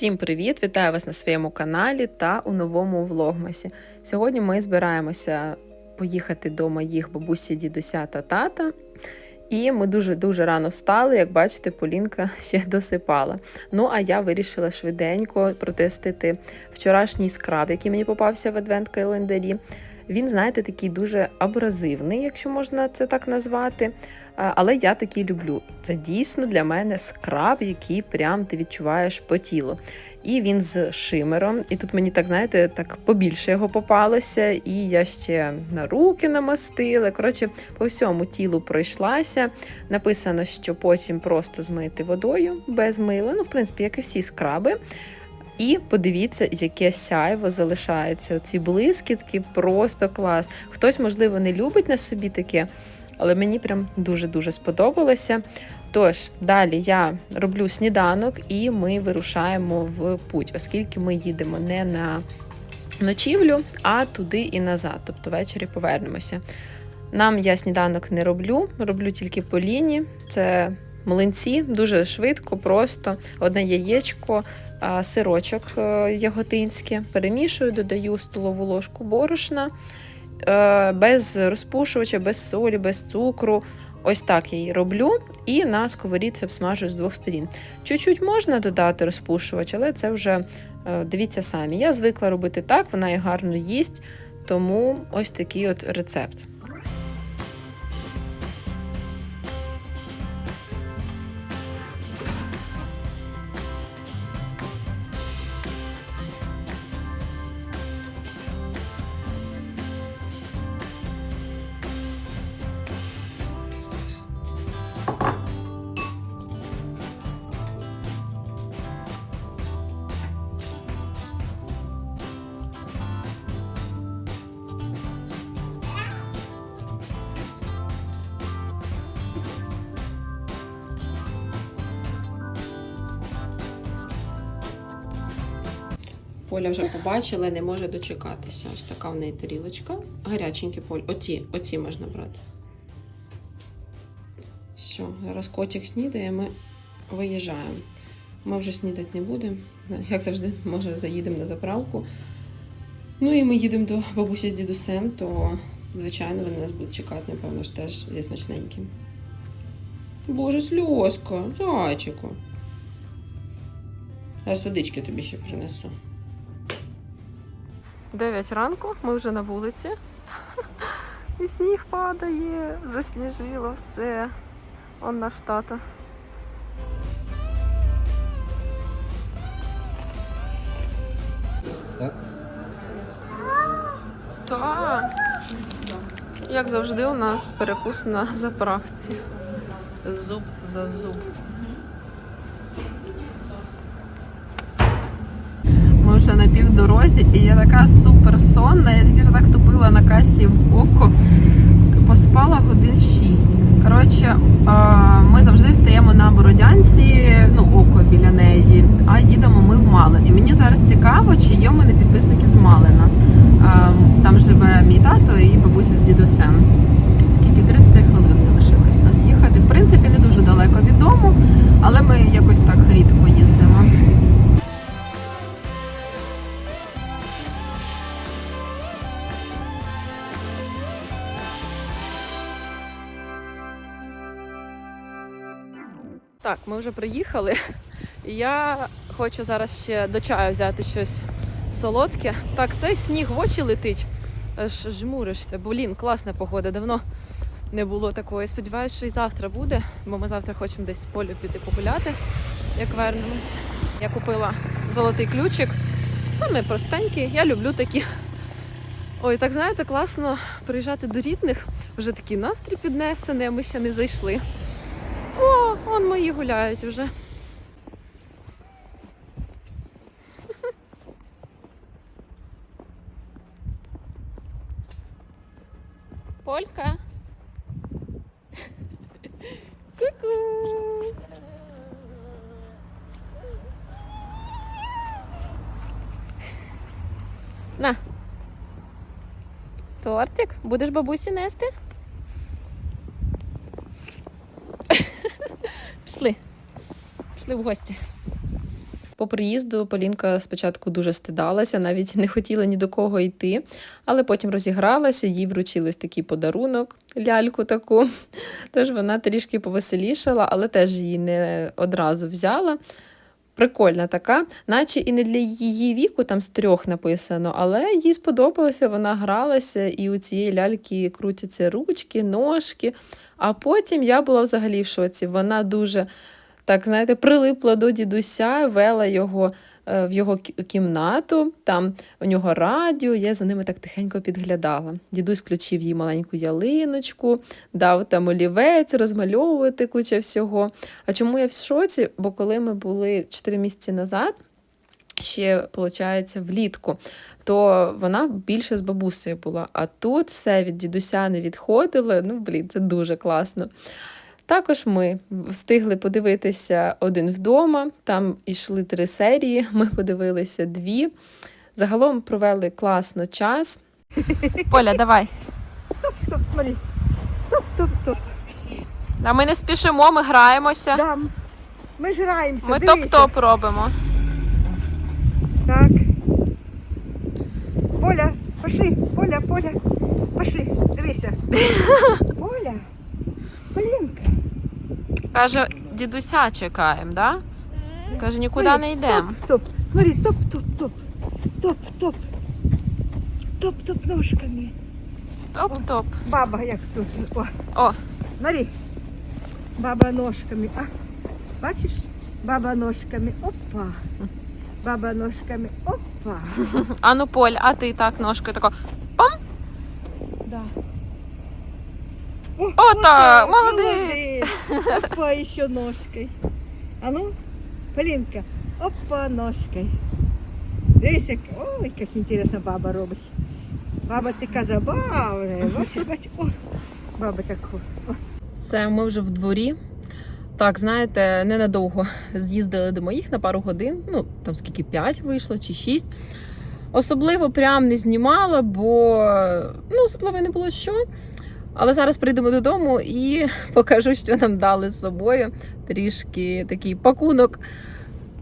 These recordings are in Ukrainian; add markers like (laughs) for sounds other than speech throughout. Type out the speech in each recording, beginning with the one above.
Всім привіт! Вітаю вас на своєму каналі та у новому влогмасі. Сьогодні ми збираємося поїхати до моїх бабусі, дідуся та тата. І ми дуже-дуже рано встали, як бачите, Полінка (laughs) ще досипала. Ну а я вирішила швиденько протестити вчорашній скраб, який мені попався в адвент-календарі. Він, знаєте, такий дуже абразивний, якщо можна це так назвати. А, Але я такий люблю. Це дійсно для мене скраб, який прям ти відчуваєш по тілу. І він з шимером. І тут мені так, знаєте, так побільше його попалося, і я ще на руки намастила. Коротше, по всьому тілу пройшлася. Написано, що потім просто змити водою без мила. Ну, в принципі, як і всі скраби. І подивіться, яке сяйво залишається. Ці блискітки просто клас. Хтось, можливо, не любить на собі таке, але мені прям дуже-дуже сподобалося. Тож, далі я роблю сніданок і ми вирушаємо в путь, оскільки ми їдемо не на ночівлю, а туди і назад. Тобто ввечері повернемося. Нам я сніданок не роблю, роблю тільки по ліні. Це млинці, дуже швидко, просто одне яєчко, сирочок е, яготинське. Перемішую, додаю столову ложку борошна без розпушувача, без солі, без цукру. Ось так я її роблю, і на сковорідці обсмажую з двох сторін. Чуть-чуть можна додати розпушувач, але це вже е, дивіться самі. Я звикла робити так, вона і гарно їсть, тому ось такий от рецепт. Поля вже побачила, не може дочекатися. Ось така в неї тарілочка. Гаряченькі поль. Оці, оці можна брати. Все, зараз котик снідає, ми виїжджаємо. Ми вже снідати не будемо. Як завжди, може, заїдемо на заправку. Ну і ми їдемо до бабусі з дідусем, то, звичайно, вони нас будуть чекати, напевно ж теж зі смачненьким. Боже, сльозка, зайчику. Зараз водички тобі ще принесу. 9 ранку, ми вже на вулиці. І сніг падає, засніжило все. Он наш тато. Так? Так. Як завжди, у нас перекус на заправці. Зуб за зуб. Вже на півдорозі, і я така супер сонна. Я тільки так тупила на касі в око. Поспала годин 6. Коротше, ми завжди стоїмо на Бородянці, ну, око біля неї, а їдемо ми в Малин. І мені зараз цікаво, чи є в мене підписники з Малина. Там живе мій тато і бабуся з дідусем. Скільки 30 хвилин не лишилось нам їхати. В принципі, не дуже далеко від дому, але ми якось так рідко їздимо. Так, ми вже приїхали. Я хочу зараз ще до чаю взяти щось солодке. Так, цей сніг в очі летить. Аж жмуришся. Блін, класна погода. Давно не було такої. Сподіваюсь, що і завтра буде, бо ми завтра хочемо десь в полю піти погуляти, як вернемось. Я купила золотий ключик. Саме простенький, я люблю такі. Ой, так знаєте, класно приїжджати до рідних. Вже такий настрій піднесений, а ми ще не зайшли. О, он мої гуляють вже. Полька. Ку-ку. На. Тортик. Будеш бабусі нести? Пішли в гості. По приїзду Полінка спочатку дуже стидалася, навіть не хотіла ні до кого йти, але потім розігралася, їй вручили такий подарунок, ляльку таку. Тож вона трішки повеселішала, але теж її не одразу взяла. Прикольна така, наче і не для її віку, там з трьох написано, але їй сподобалося, вона гралася, і у цієї ляльки крутяться ручки, ножки. А потім я була взагалі в шоці. Вона дуже, так знаєте, прилипла до дідуся, вела його е, в його кімнату, там у нього радіо, я за ними так тихенько підглядала. Дідусь включив їй маленьку ялиночку, дав там олівець, розмальовувати куча всього. А чому я в шоці? Бо коли ми були 4 місяці назад, ще, виходить, влітку, то вона більше з бабусею була. А тут все від дідуся не відходило. Ну, блін, це дуже класно. Також ми встигли подивитися один вдома. Там йшли три серії. (laughs) Ми подивилися дві. Загалом провели класно час. (laughs) Поля, давай. Топ, смотри. Топ. А ми не спішимо, ми граємося. Да. Ми ж граємося. Ми топ-топ робимо. Так. Поля, пошли, Поля, Поля, пошли, дивися. (laughs) Поля, Полінка. Каже, дідуся чекаємо, да? Каже, нікуди не йдемо. Топ, топ, смотри, топ, топ, топ. Топ, топ. Топ, топ ножками. Топ-топ. Баба як тут. О, О, смотри. Баба ножками. А, бачиш? Баба ножками. Опа. Баба ножками. Опа. (laughs) а ну Поль, а ти так ножкою тако. Да. О, так, молодець. молодець. Опа, еще ножкой. А ну, Полинка, опа, ножкой. Дивись, ой, як інтересно баба робить. Баба така забавна. Бачиш, баба так. Все, ми вже в дворі. Так, знаєте, ненадовго з'їздили до моїх на пару годин. Ну, там скільки 5 вийшло чи 6. Особливо прям не знімала, бо ну, особливо не було що. Але зараз прийдемо додому і (laughs) покажу, що нам дали з собою. Трішки такий пакунок.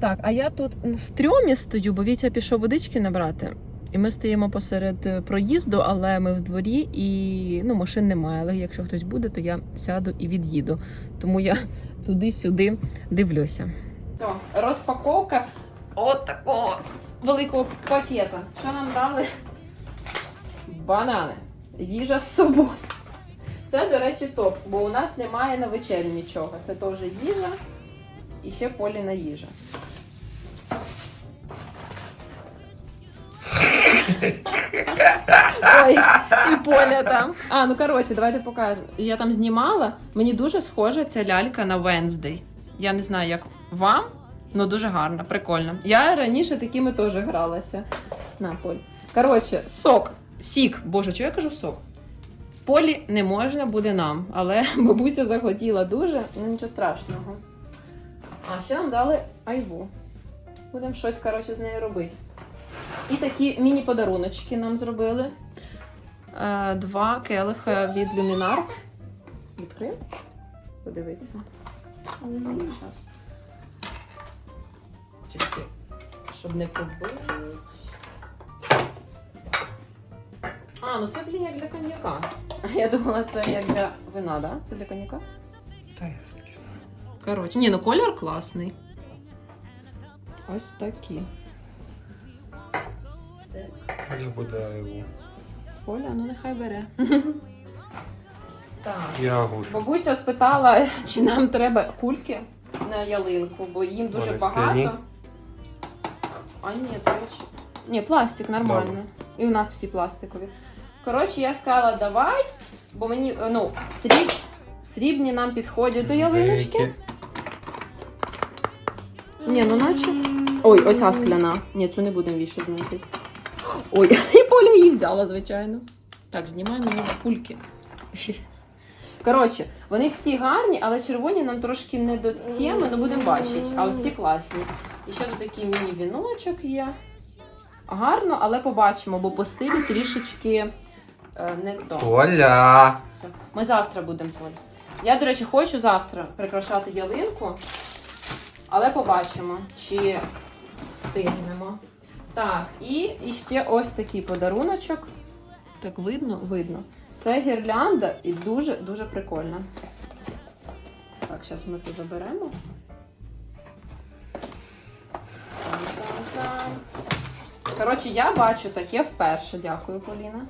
Так, а я тут на стрьомі стою, бо Вітя пішов водички набрати. І ми стоїмо посеред е, проїзду, але ми в дворі і ну, машин немає. Але якщо хтось буде, то я сяду і від'їду. Тому я (laughs) туди-сюди дивлюся. Все, розпаковка от такого великого пакета. Що нам дали? Банани. Їжа з собою. Це, до речі, топ, бо у нас немає на вечерю нічого. Це теж їжа і ще поліна їжа. Ой, і поля там. А, ну коротше, давайте покажу. Я там знімала. Мені дуже схожа ця лялька на Wednesday. Я не знаю, як вам, але дуже гарна, прикольно. Я раніше такими теж гралася. На, Поль. Коротше, сок. Сік. Боже, чого я кажу сок? Полі не можна буде нам, але (laughs) бабуся захотіла дуже, ну нічого страшного. А ще нам дали айву. Будемо щось, коротше, з нею робити. І такі міні-подаруночки нам зробили. Е, Два келиха від Luminar. Відкрив? Подивіться. Щоб не побити. А, ну це, блін, як для коньяка. (laughs) Я думала, це як для вина, да? Це для коньяка? Та я скільки знаю. Коротше, ні, ну колір класний. Ось такі. Так. Мені буде його. Коля, ну нехай бере. (laughs) Так. Я гушу. Бабуся спитала, (laughs) чи нам треба кульки на ялинку, бо їм дуже Вони багато. скляні? А ні, до речі. Ні, пластик нормально. І у нас всі пластикові. Коротше, я сказала, давай, бо мені, е, ну, сріб... срібні нам підходять до ялиночки. Ні, ну наче. Ой, оця скляна. Ні, цю не будемо вішати, значить. Ой, (laughs) і Поля її взяла, звичайно. Так, знімай мені кульки. Коротше, вони всі гарні, але червоні нам трошки не до теми, ну будемо бачити. А от ці класні. І ще тут такий міні-віночок є. Гарно, але побачимо, бо по стилю трішечки е, не то. Оля! Все. Ми завтра будемо Поль. Я, до речі, хочу завтра прикрашати ялинку, але побачимо, чи встигнемо. Так, і, і ще ось такий подаруночок. Так видно? Видно. Це гірлянда і дуже-дуже прикольна. Так, зараз ми це заберемо. Там-там-там. Коротше, я бачу таке вперше. Дякую, Поліна.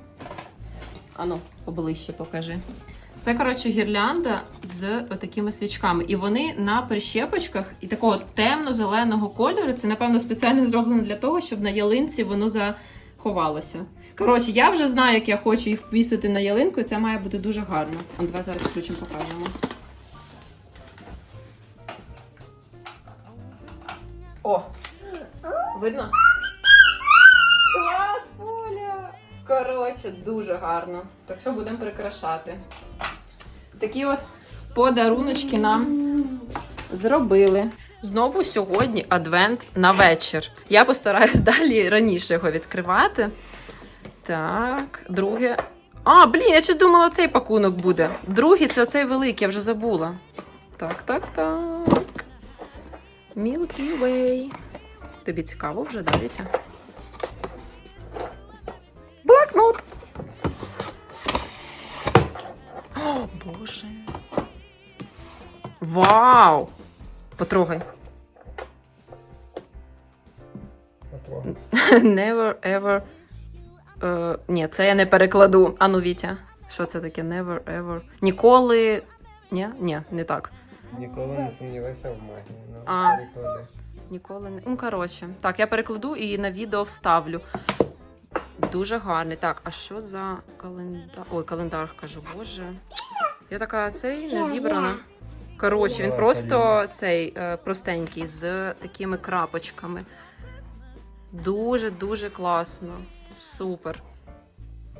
Ану, поближче покажи. Це, коротше, гірлянда з такими свічками. І вони на прищепочках і такого темно-зеленого кольору. Це, напевно, спеціально зроблено для того, щоб на ялинці воно заховалося. Коротше, я вже знаю, як я хочу їх повісити на ялинку, і це має бути дуже гарно. А давай зараз включимо, покажемо. О! Видно? Коротше, дуже гарно. Так що будемо прикрашати. Такі от подаруночки нам зробили. Знову сьогодні адвент на вечір. Я постараюсь (laughs) далі раніше його відкривати. Так, друге. А, блін, я щось думала, цей пакунок буде. Другий це оцей великий, я вже забула. Так, так, так. Milky Way. Тобі цікаво вже, да, Боже. Вау! Потрогай. Потрогай. (laughs) Never ever. Е, ні, це я не перекладу. Ану, Вітя. Що це таке? Never ever. Ніколи. Ні, ні, не так. Ніколи не сумнівайся в магії. Ну, А. Ніколи не. Ну, коротше. Так, я перекладу і на відео вставлю. Дуже гарний. Так, а що за календар? Ой, календар кажу, боже. Я така, цей не зібрана. Коротше, він просто цей е, простенький з такими крапочками. Дуже дуже класно. Супер.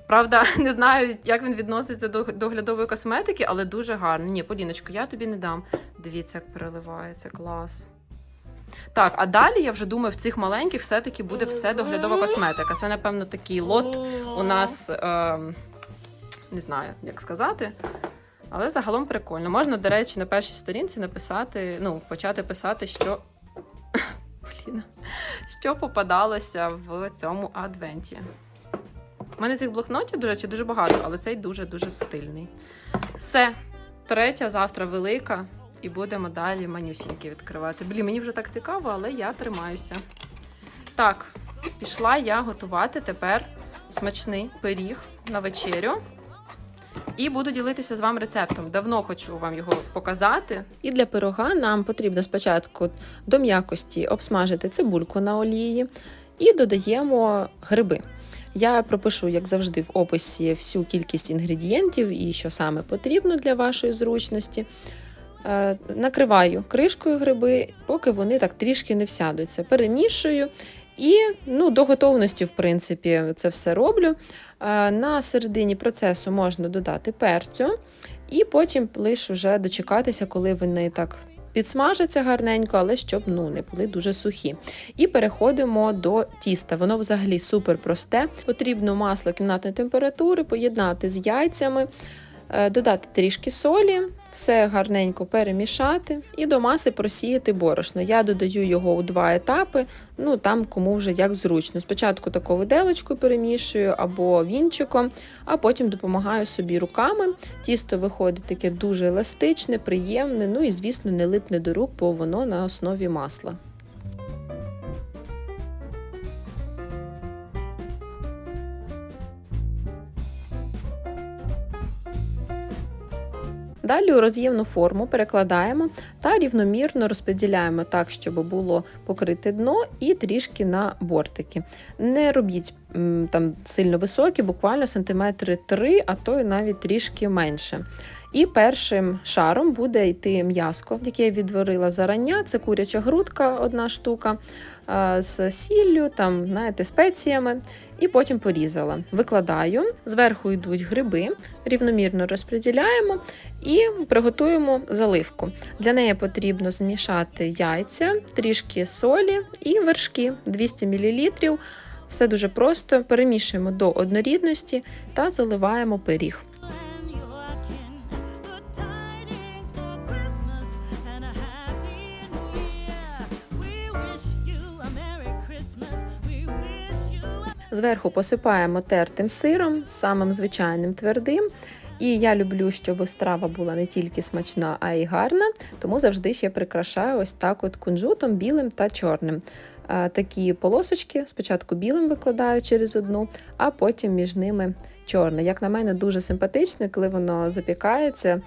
Правда, (laughs) не знаю, як він відноситься до доглядової косметики, але дуже гарно. Ні, Поліночко, я тобі не дам. Дивіться, як переливається, клас. Так, а далі я вже думаю, в цих маленьких все-таки буде все доглядова косметика. Це, напевно, такий лот у нас, е, не знаю, як сказати. Але загалом прикольно. Можна, до речі, на першій сторінці написати, ну, почати писати, що. (laughs) Блін, що попадалося в цьому адвенті. У мене цих блокнотів, до речі, дуже багато, але цей дуже-дуже стильний. Все, третя завтра велика, і будемо далі манюсінькі відкривати. Блін, мені вже так цікаво, але я тримаюся. Так, пішла я готувати тепер смачний пиріг на вечерю. І буду ділитися з вами рецептом. Давно хочу вам його показати. І для пирога нам потрібно спочатку до м'якості обсмажити цибульку на олії і додаємо гриби. Я пропишу, як завжди, в описі всю кількість інгредієнтів і що саме потрібно для вашої зручності. Е, Накриваю кришкою гриби, поки вони так трішки не всядуться. Перемішую і ну, до готовності, в принципі, це все роблю. Е, На середині процесу можна додати перцю, і потім лише вже дочекатися, коли вони так підсмажаться гарненько, але щоб ну, не були дуже сухі. І переходимо до тіста. Воно взагалі супер просте. Потрібно масло кімнатної температури поєднати з яйцями, додати трішки солі, все гарненько перемішати і до маси просіяти борошно. Я додаю його у два етапи, ну там кому вже як зручно. Спочатку таку виделочкою перемішую або вінчиком, а потім допомагаю собі руками. Тісто виходить таке дуже еластичне, приємне, ну і, звісно, не липне до рук, бо воно на основі масла. Далі у роз'ємну форму перекладаємо та рівномірно розподіляємо так, щоб було покрите дно і трішки на бортики. Не робіть там сильно високі, буквально сантиметри 3, а то й навіть трішки менше. І першим шаром буде йти м'яско, яке я відварила зарання. Це куряча грудка, одна штука з сіллю, там, знаєте, спеціями, і потім порізала. Викладаю, зверху йдуть гриби, рівномірно розподіляємо і приготуємо заливку. Для неї потрібно змішати яйця, трішки солі і вершки 200 мл. Все дуже просто. Перемішуємо до однорідності та заливаємо пиріг. Зверху посипаємо тертим сиром, самим звичайним твердим. І я люблю, щоб страва була не тільки смачна, а й гарна, тому завжди ще прикрашаю ось так от кунжутом білим та чорним. Такі полосочки спочатку білим викладаю через одну, а потім між ними чорне. Як на мене, дуже симпатично, коли воно запікається,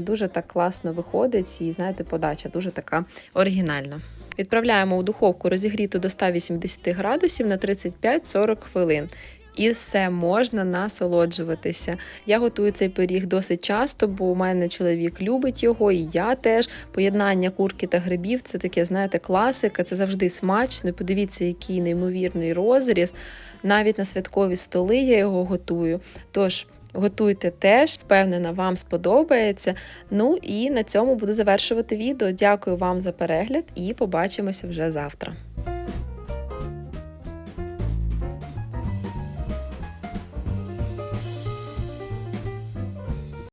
дуже так класно виходить, і знаєте, подача дуже така оригінальна. Відправляємо у духовку розігріту до 180 градусів на 35-40 хвилин. І все можна насолоджуватися. Я готую цей пиріг досить часто, бо у мене чоловік любить його, і я теж. Поєднання курки та грибів це таке, знаєте, класика, це завжди смачно. Подивіться, який неймовірний розріз. Навіть на святкові столи я його готую. Тож готуйте теж, впевнена, вам сподобається. Ну і на цьому буду завершувати відео. Дякую вам за перегляд і побачимося вже завтра.